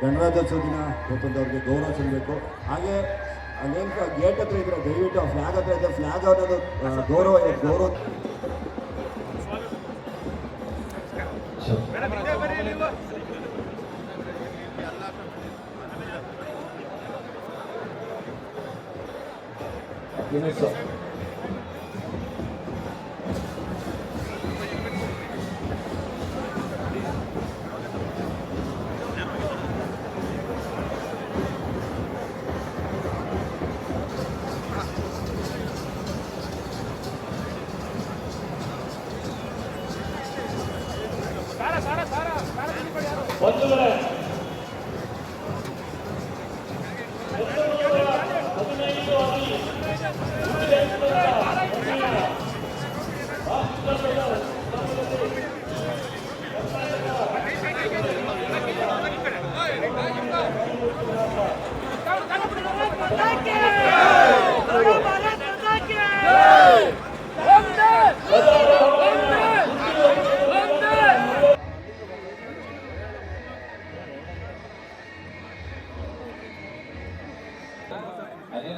ಗಣರಾಜ್ಯೋತ್ಸವ ದಿನ ಇವತ್ತೊಂದು ಗೌರವ ಸಿಗಬೇಕು ಹಾಗೆ ಅನೇಕ ಗೇಟ್ ಹತ್ರ ಇದ್ರೆ ದಯವಿಟ್ಟು ಫ್ಲಾಗ್ ಹತ್ರ ಇದೆ ಫ್ಲಾಗ್ ಅನ್ನೋದು ಆ, ಗೌರವ ಗೌರವ. ಬಂಧುಗಳೇ 원정을하였습니 다.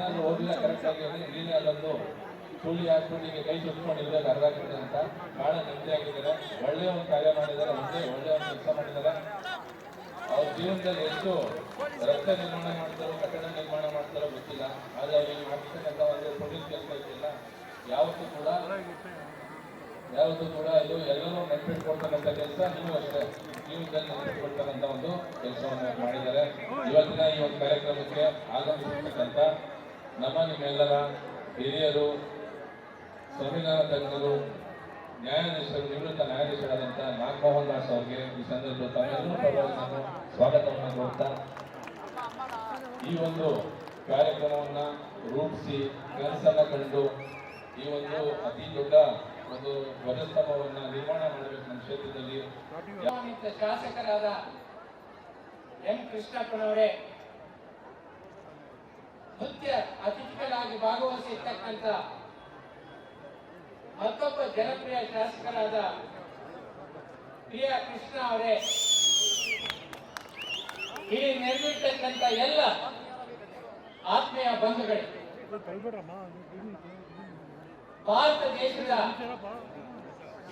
ಅದೇನಾದ್ರು ಹೋಗಿಲ್ಲ ಕರೆಕ್ಟ್ ಆಗಿ ನೀನೇ ಅದೊಂದು ಸುಳ್ಳಿ ಹಾಸ್ಪಿಟ್ಲಿಗೆ ಕೈ ಸುಟ್ಕೊಂಡಿದ್ರೆ ಅರ್ಧ ಆಗುತ್ತೆ ಅಂತ ಬಹಳ ನೆಮ್ಮದಿ ಆಗಿದ್ದಾರೆ. ಒಳ್ಳೆಯ ಒಂದು ಕಾರ್ಯ ಮಾಡಿದ್ದಾರೆ, ಒಂದು ಒಳ್ಳೆಯ ಒಂದು ಕೆಲಸ ಮಾಡಿದ್ದಾರೆ. ಅವ್ರ ಜೀವನದಲ್ಲಿ ಎಷ್ಟು ರಸ್ತೆ ನಿರ್ಮಾಣ ಮಾಡ್ತಾರೋ, ಕಟ್ಟಡ ನಿರ್ಮಾಣ ಮಾಡ್ತಾರೋ ಗೊತ್ತಿಲ್ಲ. ಆದರೆ ಅವರಿಗೆ ಮಾಡ್ತಕ್ಕಂಥ ಒಂದು ಪೊಲೀಸ್ ಕೆಲಸ ಇದೆಯಲ್ಲ, ಯಾವತ್ತೂ ಕೂಡ ಯಾವತ್ತೂ ಕೂಡ ಇದು ಎಲ್ಲರೂ ನೆನಪಿಟ್ಕೊಳ್ತಕ್ಕಂಥ ಕೆಲಸ, ನೀವು ಅಷ್ಟೇ ಜೀವನದಲ್ಲಿ ನೆನಪಿಟ್ಕೊಳ್ತಕ್ಕಂಥ ಒಂದು ಕೆಲಸವನ್ನು ಮಾಡಿದ್ದಾರೆ. ಇವತ್ತಿನ ಈ ಒಂದು ಕಾರ್ಯಕ್ರಮಕ್ಕೆ ಆಗಮಿಸಿರ್ತಕ್ಕಂಥ ನಮ್ಮ ನಿಮ್ಮೆಲ್ಲರ ಹಿರಿಯರು ಸಂವಿಧಾನ ತಜ್ಞರು ನ್ಯಾಯಾಧೀಶರು, ನಿವೃತ್ತ ನ್ಯಾಯಾಧೀಶರಾದಂಥ ನಾಗಮೋಹನ್ ದಾಸ್ ಅವರಿಗೆ ಈ ಸಂದರ್ಭದಲ್ಲಿ ತಮ್ಮೆಲ್ಲರೂ ಪರವಾಗಿ ನಾನು ಸ್ವಾಗತವನ್ನು ಕೊಡ್ತಾ ಈ ಒಂದು ಕಾರ್ಯಕ್ರಮವನ್ನು ರೂಪಿಸಿ ಕನಸನ್ನು ಕಂಡು ಈ ಒಂದು ಅತಿ ದೊಡ್ಡ ಒಂದು ಧ್ವಜಸ್ತಂಭವನ್ನು ನಿರ್ಮಾಣ ಮಾಡಬೇಕು ನಮ್ಮ ಕ್ಷೇತ್ರದಲ್ಲಿ. ಶಾಸಕರಾದ ಎಂ ಕೃಷ್ಣಪ್ಪನವರೇ ಮುಖ್ಯ ಅತಿಥಿಗಳಾಗಿ ಭಾಗವಹಿಸಿರ್ತಕ್ಕಂಥ ಮತ್ತೊಬ್ಬ ಜನಪ್ರಿಯ ಶಾಸಕರಾದ ಪ್ರಿಯಾ ಕೃಷ್ಣ ಅವರೇ. ಇಲ್ಲಿ ನೆರವೇರ್ತಕ್ಕಂಥ ಎಲ್ಲ ಆತ್ಮೀಯ ಬಂಧುಗಳೇ. ಭಾರತ ದೇಶದ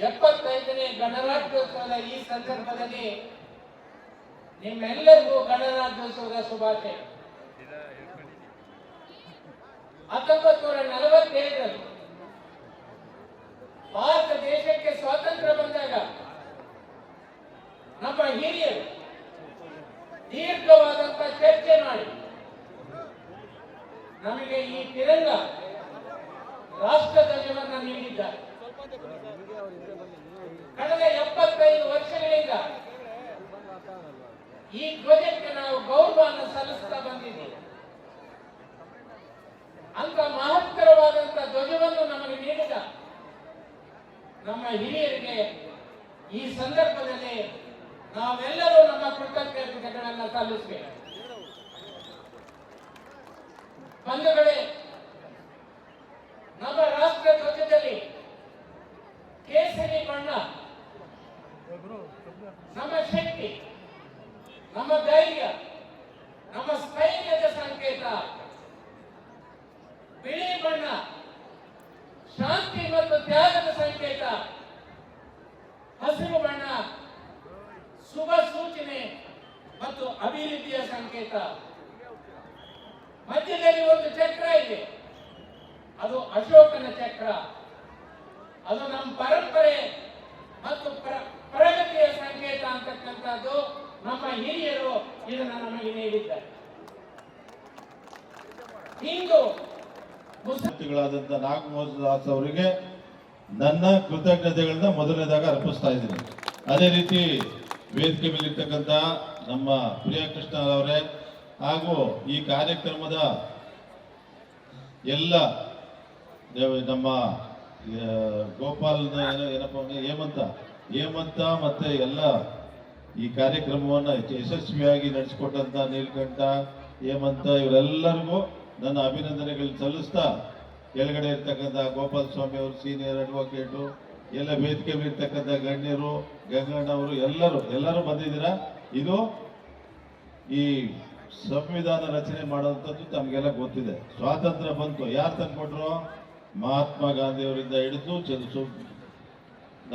ಎಪ್ಪತ್ತೈದನೇ ಗಣರಾಜ್ಯೋತ್ಸವದ ಈ ಸಂದರ್ಭದಲ್ಲಿ ನಿಮ್ಮೆಲ್ಲರಿಗೂ ಗಣರಾಜ್ಯೋತ್ಸವದ ಶುಭಾಶಯ. ಹತ್ತೊಂಬತ್ತು ನೂರ ನಲವತ್ತೇಳರಲ್ಲಿ ಭಾರತ ದೇಶಕ್ಕೆ ಸ್ವಾತಂತ್ರ್ಯ ಬಂದಾಗ ನಮ್ಮ ಹಿರಿಯರು ದೀರ್ಘವಾದಂತ ಚರ್ಚೆ ಮಾಡಿ ನಮಗೆ ಈ ತಿರಂಗ ರಾಷ್ಟ್ರ ಧ್ವಜವನ್ನು ನೀಡಿದ್ದಾರೆ. ಕಳೆದ ಎಪ್ಪತ್ತೈದು ವರ್ಷಗಳಿಂದ ಈ ಧ್ವಜಕ್ಕೆ ನಾವು ಗೌರವವನ್ನು ಸಲ್ಲಿಸ್ತಾ ಬಂದಿದ್ದೀವಿ. ಅಂತ ಮಹತ್ತರವಾದಂತ ಧ್ವಜವನ್ನು ನಮಗೆ ನೀಡಿದ ನಮ್ಮ ಹಿರಿಯರಿಗೆ ಈ ಸಂದರ್ಭದಲ್ಲಿ ನಾವೆಲ್ಲರೂ ನಮ್ಮ ಕೃತಜ್ಞತೆಗಳನ್ನು ಸಲ್ಲಿಸಬೇಕು. ಬಂಧುಗಳೇ ನಮ್ಮ ರಾಷ್ಟ್ರ ಧ್ವಜದಲ್ಲಿ ಕೇಸರಿ ಬಣ್ಣ ನಮ್ಮ ಶಕ್ತಿ ನಮ್ಮ ಧೈರ್ಯ ನಮ್ಮ ಸ್ಥೈರ್ಯದ ಸಂಕೇತ ಬಿಳಿ ಬಣ್ಣ ಶಾಂತಿ ಮತ್ತು ತ್ಯಾಗದ ಸಂಕೇತ ಹಸಿರು ಬಣ್ಣ ಮತ್ತು ಅಭಿವೃದ್ಧಿಯ ಸಂಕೇತ. ಮಧ್ಯದಲ್ಲಿ ಒಂದು ಚಕ್ರ ಇದೆ. ಅದು ಅಶೋಕನ ಚಕ್ರ. ಅದು ನಮ್ಮ ಪರಂಪರೆ ಮತ್ತು ಪ್ರ- ಪ್ರಗತಿಯ ಸಂಕೇತ ಅಂತಕ್ಕಂಥದ್ದು ನಮ್ಮ ಹಿರಿಯರು ಇದನ್ನು ನಮಗೆ ನೀಡಿದ್ದಾರೆ. ಇಂದು ಮುಸ್ತಿಗಳಾದಂತಹ ನಾಗಮೋಹನ್ ದಾಸ್ ಅವರಿಗೆ ನನ್ನ ಕೃತಜ್ಞತೆಗಳನ್ನ ಮೊದಲನೇದಾಗ ಅರ್ಪಿಸ್ತಾ ಇದ್ದೀನಿ. ಅದೇ ರೀತಿ ವೇದಿಕೆ ಮೇಲಿರ್ತಕ್ಕಂಥ ನಮ್ಮ ಪ್ರಿಯ ಕೃಷ್ಣರವರೇ ಹಾಗೂ ಈ ಕಾರ್ಯಕ್ರಮದ ಎಲ್ಲ ನಮ್ಮ ಗೋಪಾಲನ ಗೋಪಾಲ್ ಏನೋ, ಏನಪ್ಪ ಹೇಮಂತ ಹೇಮಂತ ಮತ್ತೆ ಎಲ್ಲ ಈ ಕಾರ್ಯಕ್ರಮವನ್ನು ಯಶಸ್ವಿಯಾಗಿ ನಡೆಸಿಕೊಟ್ಟಂತ ನೀಲ್ಕಂಠ, ಹೇಮಂತ ಇವರೆಲ್ಲರಿಗೂ ನನ್ನ ಅಭಿನಂದನೆಗಳು ಸಲ್ಲಿಸ್ತಾ, ಕೆಳಗಡೆ ಇರ್ತಕ್ಕಂಥ ಗೋಪಾಲ ಸ್ವಾಮಿ ಅವರು ಸೀನಿಯರ್ ಅಡ್ವೊಕೇಟು ಎಲ್ಲ ವೇದಿಕೆ ಇರ್ತಕ್ಕಂಥ ಗಣ್ಯರು, ಗಂಗಣ್ಣವರು, ಎಲ್ಲರೂ ಎಲ್ಲರೂ ಬಂದಿದ್ದೀರಾ? ಇದು ಈ ಸಂವಿಧಾನ ರಚನೆ ಮಾಡುವಂಥದ್ದು ತಮಗೆಲ್ಲ ಗೊತ್ತಿದೆ. ಸ್ವಾತಂತ್ರ್ಯ ಬಂತು. ಯಾರು ತಂದ್ಕೊಟ್ರು? ಮಹಾತ್ಮ ಗಾಂಧಿಯವರಿಂದ ಹಿಡಿದು ಚಂದ್ರ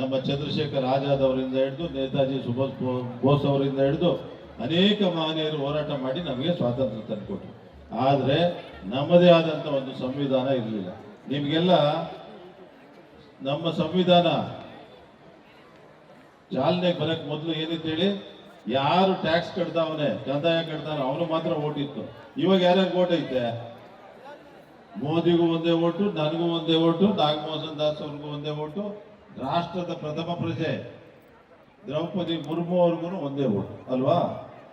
ನಮ್ಮ ಚಂದ್ರಶೇಖರ್ ಆಜಾದ್ ಅವರಿಂದ ಹಿಡಿದು, ನೇತಾಜಿ ಸುಭಾಷ್ ಬೋಸ್ ಅವರಿಂದ ಹಿಡಿದು ಅನೇಕ ಮಹನೀಯರು ಹೋರಾಟ ಮಾಡಿ ನಮಗೆ ಸ್ವಾತಂತ್ರ್ಯ ತಂದುಕೊಟ್ರು. ಆದರೆ ನಮ್ಮದೇ ಆದಂಥ ಒಂದು ಸಂವಿಧಾನ ಇರಲಿಲ್ಲ. ನಿಮಗೆಲ್ಲ ನಮ್ಮ ಸಂವಿಧಾನ ಚಾಲನೆ ಬರಕ್ ಮೊದಲು ಏನಿತ್ತು ಹೇಳಿ ಯಾರು ಟ್ಯಾಕ್ಸ್ ಕಟ್ತಾವನೆ ಕಂದಾಯ ಕಟ್ತಾನೆ ಅವನು ಮಾತ್ರ ಓಟ್ ಇತ್ತು. ಇವಾಗ ಯಾರ್ಯಾರು ಓಟ್ ಐತೆ? ಮೋದಿಗೂ ಒಂದೇ ಓಟು ನನಗೂ ಒಂದೇ ಓಟು ನಾಗಮೋಹನ್ ದಾಸ್ ಅವ್ರಿಗೂ ಒಂದೇ ಓಟು ರಾಷ್ಟ್ರದ ಪ್ರಥಮ ಪ್ರಜೆ ದ್ರೌಪದಿ ಮುರ್ಮು ಅವ್ರಿಗೂ ಒಂದೇ ಓಟು ಅಲ್ವಾ?